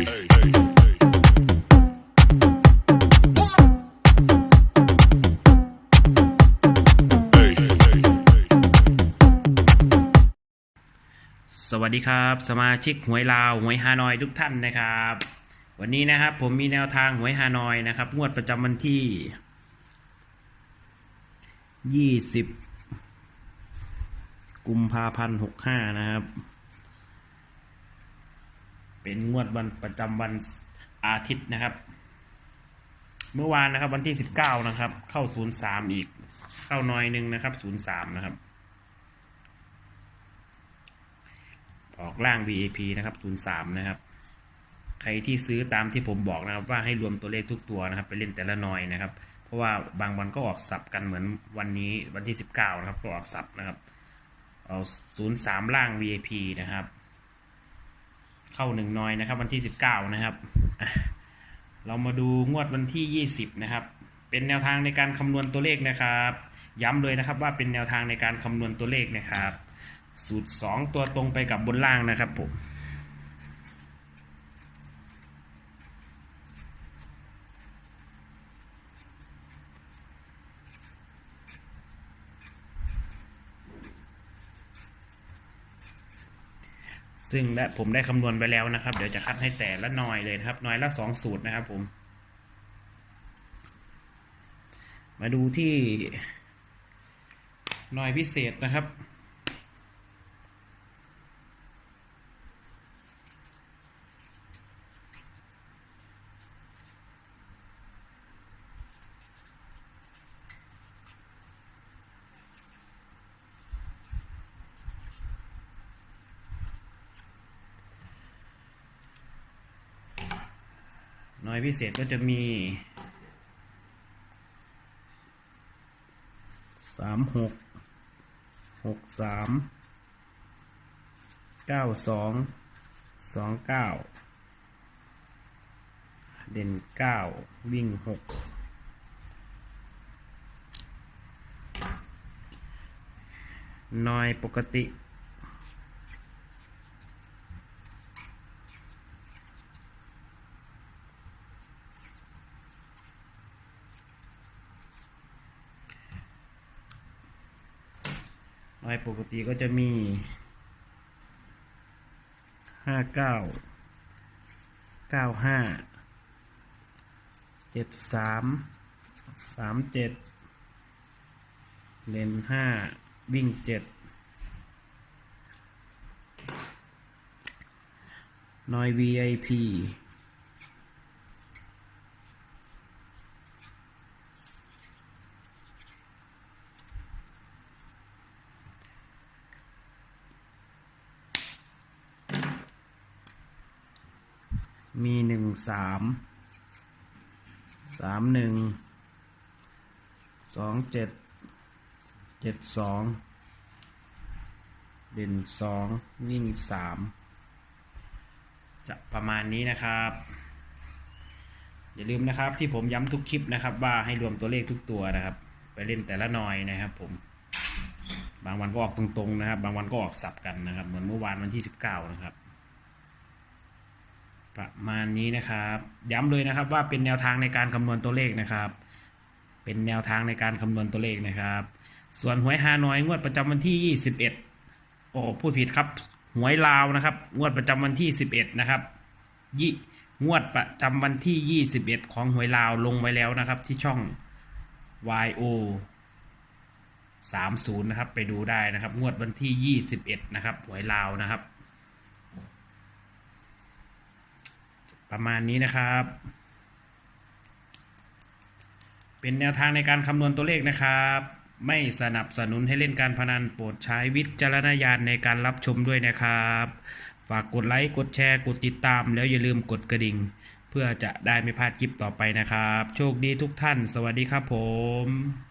สวัสดีครับ สมาชิกหวยลาวหวยฮานอยทุกท่านนะครับ วันนี้นะครับผมมีแนวทางหวยฮานอยนะครับ งวดประจำวันที่ยี่สิบกุมภาพันธ์หกห้านะครับ เป็นงวดวันประจำวันอาทิตย์นะครับ เมื่อวานนะครับ วันที่สิบเก้านะครับ เข้าศูนย์สามอีก เข้าน้อยหนึ่งนะครับศูนย์สามนะครับ ออกล่าง VAP นะครับ03นย์สามนะครับ ใครที่ซื้อตามที่ผมบอกนะครับ ว่าให้รวมตัวเลขทุกตัวนะครับ ไปเล่นแต่ละหน่อยนะครับ เพราะว่าบางวันก็ออกสับกันเหมือนวันนี้วันที่19นะครับก็ออกสับนะครับ เอา03ล่าง VAP นะครับ เข้าหนึ่งน้อยนะครับ วันที่สิบเก้านะครับ เรามาดูงวดวันที่ยี่สิบนะครับ เป็นแนวทางในการคำนวณตัวเลขนะครับ ย้ำเลยนะครับว่าเป็นแนวทางในการคำนวณตัวเลขนะครับ สูตรสองตัวตรงไปกับบนล่างนะครับผม ซึ่งและผมได้คำนวณไปแล้วนะครับ เดี๋ยวจะคัดให้แต่ละหน่อยเลยครับหน่อยละสองสูตรนะครับผม มาดูที่หน่อยพิเศษนะครับ น้อยพิเศษก็จะมีสามหกหกสามเก้าสองสองเก้าเด่นเก้าวิ่งหกน้อยปกติ น้อยปกติก็จะมีห้าเก้าเก้าห้าเจ็ดสามสามเจ็ดเลนห้าวิ่งเจ็ดน้อย VIP มีหนึ่งสามสามหนึ่งสองเจ็ดเจ็ดสองเด่นสองวิ่งสามจะประมาณนี้นะครับ อย่าลืมนะครับที่ผมย้ำทุกคลิปนะครับ ว่าให้รวมตัวเลขทุกตัวนะครับ ไปเล่นแต่ละหน่อยนะครับผมบางวันก็ออกตรงๆนะครับ บางวันก็ออกสับกันนะครับ เหมือนเมื่อวานวันที่สิบเก้านะครับ ประมาณนี้นะครับ ย้ำเลยนะครับว่าเป็นแนวทางในการคำนวณตัวเลขนะครับ เป็นแนวทางในการคำนวณตัวเลขนะครับ ส่วนหวยฮานอยงวดประจำวันที่ 21 โอ้พูดผิดครับ หวยลาวนะครับ งวดประจำวันที่ 11 นะครับยี่งวดประจำวันที่ 21 ของหวยลาวลงไว้แล้วนะครับ ที่ช่อง YO 30 นะครับ ไปดูได้นะครับ งวดวันที่ 21 นะครับหวยลาวนะครับ ประมาณนี้นะครับ เป็นแนวทางในการคำนวณตัวเลขนะครับ ไม่สนับสนุนให้เล่นการพนันโปรดใช้วิจารณญาณในการรับชมด้วยนะครับ ฝากกดไลค์ กดแชร์ กดติดตาม แล้วอย่าลืมกดกระดิ่ง เพื่อจะได้ไม่พลาดคลิปต่อไปนะครับ โชคดีทุกท่าน สวัสดีครับผม